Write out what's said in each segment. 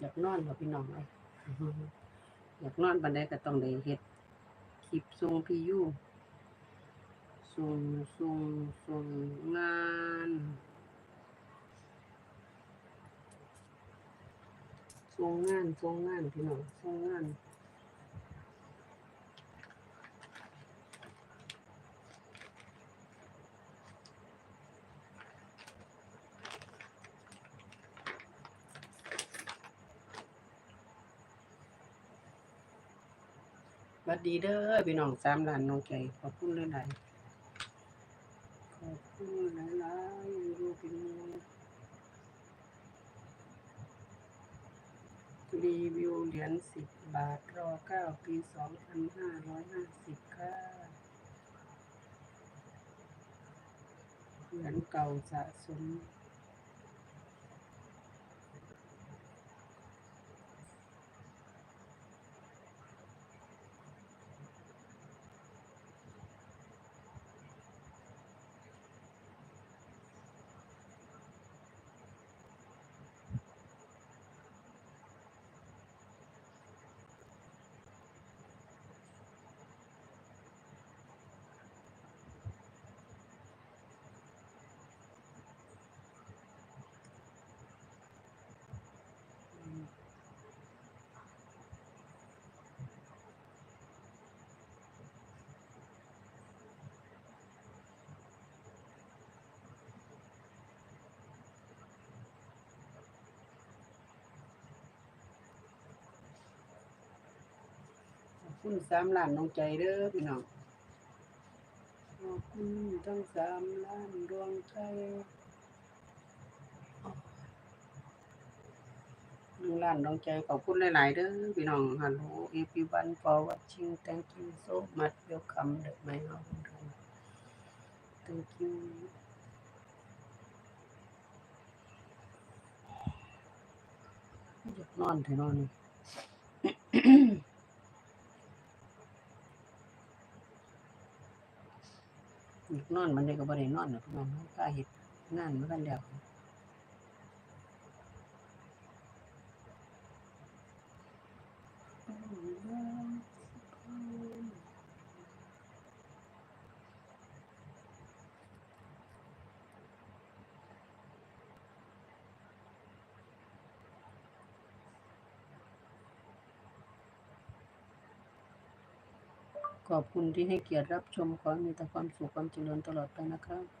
อยากนอนบ่พี่น้องเลยอยากนอนบันไดก็ต้องได้เฮ็ดคลิปทรงพี่ยูทรงทรงทรงงานทรงงานทรงงานพี่น้องส่งงาน วัสดีเด้อพี่น้องสามล้านน้องใจขอบคุณหลายๆขอบคุณหลายๆอยู่เป็นรีวิวเหรียญสิบบาทรอเก้าปีสองพันห้าร้อยห้าสิบค่ะเหรียญเก่าสะสม คุณสามล้านน้องใจเด้อพี่น้องขอบคุณทั้งสามล้านดวงใจหนึ่งล้านดวงใจขอบคุณหลายๆเด้อพี่น้องฮัลโหล everyone for watching thank you so much welcome to my house thank you อยากนอนเถอะนอนอยาก นอนมันได้ก็บ่ได้นอนนะพี่น้องข้าเห็ดงานมันกันแล้ว ขอบคุณที่ให้เกียรติรับชมขอให้มีแต่ความสุขความเจริญตลอดไปนะครับ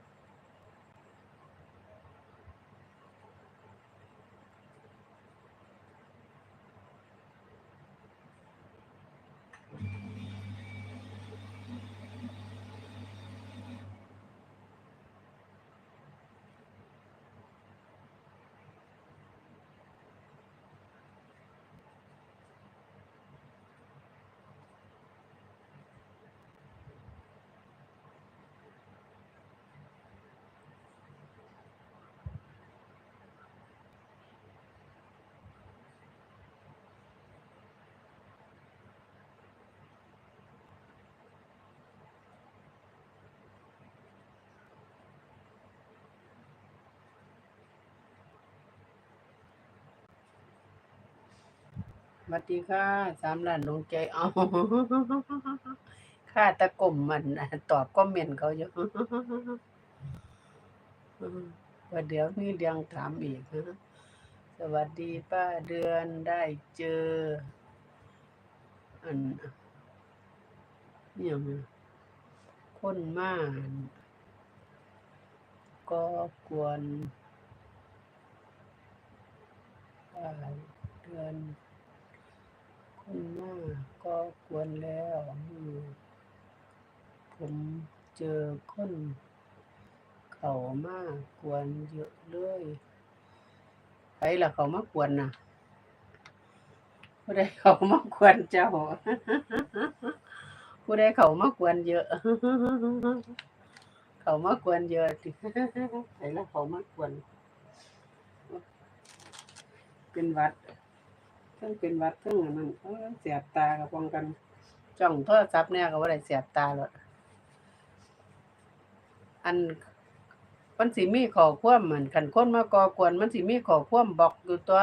วัสดีค่ะสามล้านดวงใจเอาค่าตะกลมมันน่ะตอบคอมเมนต์เขาอยู่ว่าเดี๋ยวมีเรื่องถามอีกนะสวัสดีป้าเดือนได้เจออันเนี่ยงอะคนมาอั่นก็กวนเดือน คนมาก็กวนแล้วอืมผมเจอคนเขามากวนเยอะเลยไปละเขามากวนน่ะผู้ใดเขามากวนเจ้าผู้ใดเขามากวนเยอะ เขามากวนเยอะติไปละเขามากวน เป็นวัด เพิ่งเป็นวัดเพิ่งอันนั้นเอ้ยเสียบตากับป้องกัน จ้องโทรศัพท์เนี่ยก็บ่ได้เสียบตาหรอกอันมันสิมีข้อความเหมือนขันคนมาก่อกวนมันสิมีข้อความบอกอยู่ตัว